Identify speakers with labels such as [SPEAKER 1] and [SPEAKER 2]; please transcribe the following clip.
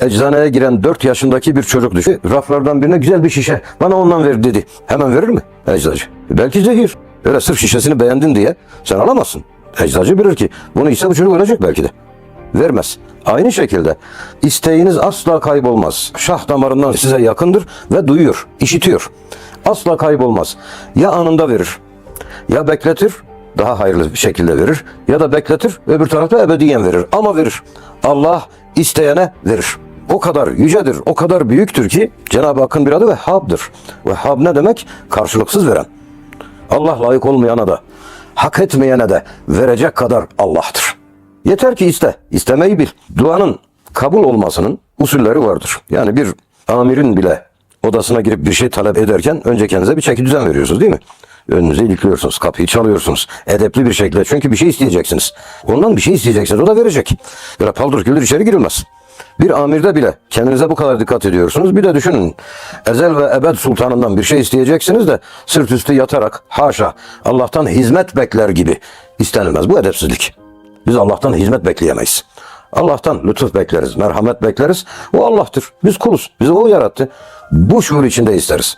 [SPEAKER 1] Eczaneye giren 4 yaşındaki bir çocuk düşün. Raflardan birine güzel bir şişe. Bana ondan ver dedi. Hemen verir mi eczacı? Belki zehir. Öyle sırf şişesini beğendin diye sen alamazsın. Eczacı bilir ki bunu ise bu çocuk ölecek belki de. Vermez. Aynı şekilde isteğiniz asla kaybolmaz. Şah damarından size yakındır ve duyuyor, işitiyor. Asla kaybolmaz. Ya anında verir, ya bekletir, daha hayırlı bir şekilde verir ya da bekletir, öbür tarafta ebediyen verir. Ama verir. Allah isteyene verir. O kadar yücedir, o kadar büyüktür ki Cenab-ı Hakk'ın bir adı Vehhab'dır. Vehhab ne demek? Karşılıksız veren. Allah layık olmayana da, hak etmeyene de verecek kadar Allah'tır. Yeter ki iste, istemeyi bil. Duanın kabul olmasının usulleri vardır. Yani bir amirin bile odasına girip bir şey talep ederken önce kendinize bir çeki düzen veriyorsunuz değil mi? Önünüze ilikliyorsunuz, kapıyı çalıyorsunuz. Edepli bir şekilde çünkü bir şey isteyeceksiniz. Ondan bir şey isteyeceksiniz, o da verecek. Böyle paldır küldür içeri girilmez. Bir amirde bile kendinize bu kadar dikkat ediyorsunuz. Bir de düşünün ezel ve ebed sultanından bir şey isteyeceksiniz de sırt üstü yatarak haşa Allah'tan hizmet bekler gibi istenilmez. Bu edepsizlik. Biz Allah'tan hizmet bekleyemeyiz. Allah'tan lütuf bekleriz, merhamet bekleriz. O Allah'tır. Biz kuluz. Bizi O yarattı. Bu şuur içinde isteriz.